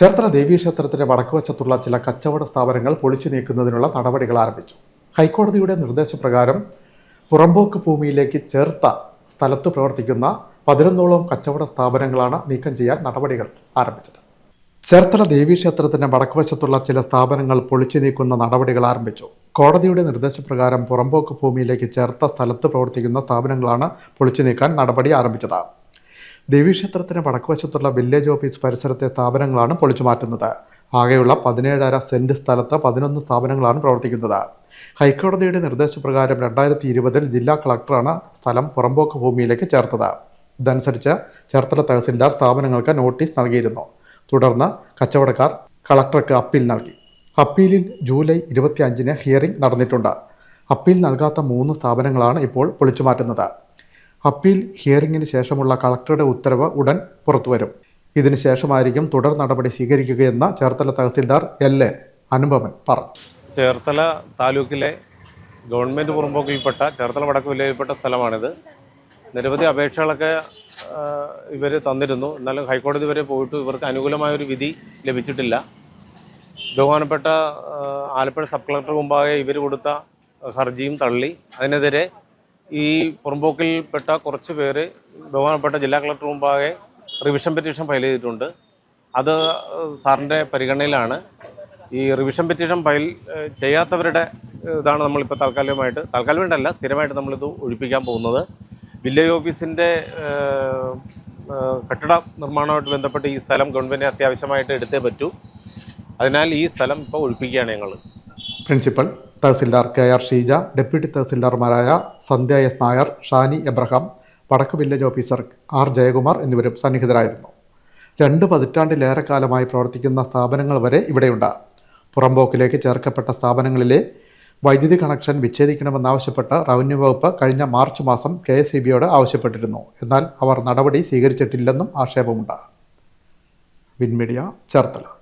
ചേർത്തല ദേവീക്ഷേത്രത്തിന്റെ വടക്കുവശത്തുള്ള ചില കച്ചവട സ്ഥാപനങ്ങൾ പൊളിച്ചു നീക്കുന്നതിനുള്ള നടപടികൾ ആരംഭിച്ചു. ഹൈക്കോടതിയുടെ നിർദ്ദേശപ്രകാരം പുറമ്പോക്ക് ഭൂമിയിലേക്ക് ചേർത്ത സ്ഥലത്ത് പ്രവർത്തിക്കുന്ന പതിനൊന്നോളം കച്ചവട സ്ഥാപനങ്ങളാണ് നീക്കം ചെയ്യാൻ നടപടികൾ ആരംഭിച്ചത്. ചേർത്തല ദേവീക്ഷേത്രത്തിന്റെ വടക്കുവശത്തുള്ള ചില സ്ഥാപനങ്ങൾ പൊളിച്ചു നീക്കുന്ന നടപടികൾ ആരംഭിച്ചു. കോടതിയുടെ നിർദ്ദേശപ്രകാരം പുറമ്പോക്ക് ഭൂമിയിലേക്ക് ചേർത്ത സ്ഥലത്ത് പ്രവർത്തിക്കുന്ന സ്ഥാപനങ്ങളാണ് പൊളിച്ചു നീക്കാൻ നടപടി ആരംഭിച്ചത്. ദേവീക്ഷേത്രത്തിന് വടക്കുവശത്തുള്ള വില്ലേജ് ഓഫീസ് പരിസരത്തെ സ്ഥാപനങ്ങളാണ് പൊളിച്ചു മാറ്റുന്നത്. ആകെയുള്ള പതിനേഴര സെന്റ് സ്ഥലത്ത് പതിനൊന്ന് സ്ഥാപനങ്ങളാണ് പ്രവർത്തിക്കുന്നത്. ഹൈക്കോടതിയുടെ നിർദ്ദേശപ്രകാരം രണ്ടായിരത്തി ഇരുപതിൽ ജില്ലാ കളക്ടറാണ് സ്ഥലം പുറമ്പോക്ക് ഭൂമിയിലേക്ക് ചേർത്തത്. ഇതനുസരിച്ച് ചേർത്തല തഹസിൽദാർ സ്ഥാപനങ്ങൾക്ക് നോട്ടീസ് നൽകിയിരുന്നു. തുടർന്ന് കച്ചവടക്കാർ കളക്ടർക്ക് അപ്പീൽ നൽകി. അപ്പീലിൽ ജൂലൈ ഇരുപത്തി അഞ്ചിന് ഹിയറിംഗ് നടന്നിട്ടുണ്ട്. അപ്പീൽ നൽകാത്ത മൂന്ന് സ്ഥാപനങ്ങളാണ് ഇപ്പോൾ പൊളിച്ചു മാറ്റുന്നത്. അപ്പീൽ ഹിയറിംഗിന് ശേഷമുള്ള കളക്ടറുടെ ഉത്തരവ് ഉടൻ പുറത്തുവരും. ഇതിനുശേഷമായിരിക്കും തുടർ നടപടി സ്വീകരിക്കുകയെന്ന് ചേർത്തല തഹസിൽദാർ എൽ. എ. അനുപമൻ പറഞ്ഞു. ചേർത്തല താലൂക്കിലെ ഗവൺമെന്റ് പുറമ്പോക്കിൽപ്പെട്ട ചേർത്തല വടക്ക് വിലയിൽപ്പെട്ട സ്ഥലമാണിത്. നിരവധി അപേക്ഷകളൊക്കെ ഇവർ തന്നിരുന്നു. എന്നാലും ഹൈക്കോടതി വരെ പോയിട്ട് ഇവർക്ക് അനുകൂലമായൊരു വിധി ലഭിച്ചിട്ടില്ല. ബഹുമാനപ്പെട്ട ആലപ്പുഴ സബ് കളക്ടർ മുമ്പാകെ ഇവർ കൊടുത്ത ഹർജിയും തള്ളി. അതിനെതിരെ ഈ പുറമ്പോക്കിൽപ്പെട്ട കുറച്ച് പേര് ബഹുമാനപ്പെട്ട ജില്ലാ കളക്ടർ മുമ്പാകെ റിവിഷൻ പെറ്റീഷൻ ഫയൽ ചെയ്തിട്ടുണ്ട്. അത് സാറിന്റെ പരിഗണനയിലാണ്. ഈ റിവിഷൻ പെറ്റീഷൻ ഫയൽ ചെയ്യാത്തവരുടെ ഇതാണ് നമ്മളിപ്പോൾ താൽക്കാലികമായിട്ട് താൽക്കാലികമായിട്ടല്ല സ്ഥിരമായിട്ട് നമ്മളിത് ഒഴിപ്പിക്കാൻ പോകുന്നത്. വില്ലേജ് ഓഫീസിന്റെ കെട്ടിട നിർമ്മാണവുമായിട്ട് ബന്ധപ്പെട്ട് ഈ സ്ഥലം ഗവൺമെന്റ് അത്യാവശ്യമായിട്ട് എടുത്തേ പറ്റൂ. അതിനാൽ ഈ സ്ഥലം ഇപ്പോൾ ഒഴിപ്പിക്കുകയാണ് ഞങ്ങൾ principal tahsildar K R Sheeja deputy തഹസിൽദാർമാരായ Sandhya S Nair Shani Abraham വടക്ക് വില്ലേജ് ഓഫീസർ ആർ ജയകുമാർ എന്നിവരും സന്നിഹിതരായിരുന്നു. രണ്ട് പതിറ്റാണ്ടിലേറെ കാലമായി പ്രവർത്തിക്കുന്ന സ്ഥാപനങ്ങൾ വരെ ഇവിടെയുണ്ട്. പുറമ്പോക്കിലേക്ക് ചേർക്കപ്പെട്ട സ്ഥാപനങ്ങളിലെ വൈദ്യുതി കണക്ഷൻ വിച്ഛേദിക്കണമെന്നാവശ്യപ്പെട്ട് റവന്യൂ വകുപ്പ് കഴിഞ്ഞ മാർച്ച് മാസം കെ എസ് ബിയോട് ആവശ്യപ്പെട്ടിരുന്നു. എന്നാൽ അവർ നടപടി സ്വീകരിച്ചിട്ടില്ലെന്നും ആക്ഷേപമുണ്ട്. വിൻമീഡിയ ചേർത്തല.